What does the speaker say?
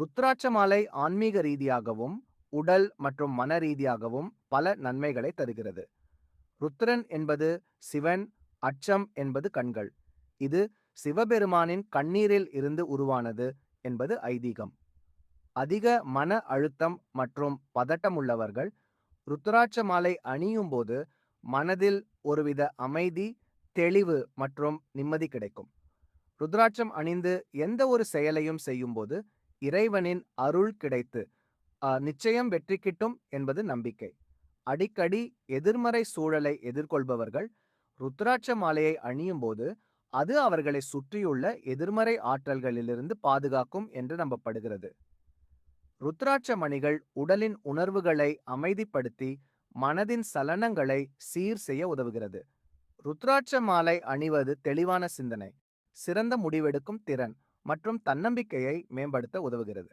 ருத்ராட்ச மாலை ஆன்மீக ரீதியாகவும் உடல் மற்றும் மன ரீதியாகவும் பல நன்மைகளை தருகிறது. ருத்ரன் என்பது சிவன் அச்சம் என்பது கண்கள். இது சிவபெருமானின் கண்ணீரில் இருந்து உருவானது என்பது ஐதீகம். அதிக மன அழுத்தம் மற்றும் பதட்டம் உள்ளவர்கள் ருத்ராட்ச மாலை அணியும் போது மனதில் ஒருவித அமைதி தெளிவு மற்றும் நிம்மதி கிடைக்கும். ருத்ராட்சம் அணிந்து எந்த ஒரு செயலையும் செய்யும்போது இறைவனின் அருள் கிடைத்து நிச்சயம் வெற்றி கிட்டும் என்பது நம்பிக்கை. அடிக்கடி எதிர்மறை சூழலை எதிர்கொள்பவர்கள் ருத்ராட்ச மாலையை அணியும் போது அது அவர்களை சுற்றியுள்ள எதிர்மறை ஆற்றல்களிலிருந்து பாதுகாக்கும் என்று நம்பப்படுகிறது. ருத்ராட்ச மணிகள் உடலின் உணர்வுகளை அமைதிப்படுத்தி மனதின் சலனங்களை சீர் செய்ய உதவுகிறது. ருத்ராட்ச மாலை அணிவது தெளிவான சிந்தனை சிறந்த முடிவெடுக்கும் திறன் மற்றும் தன்னம்பிக்கையை மேம்படுத்த உதவுகிறது.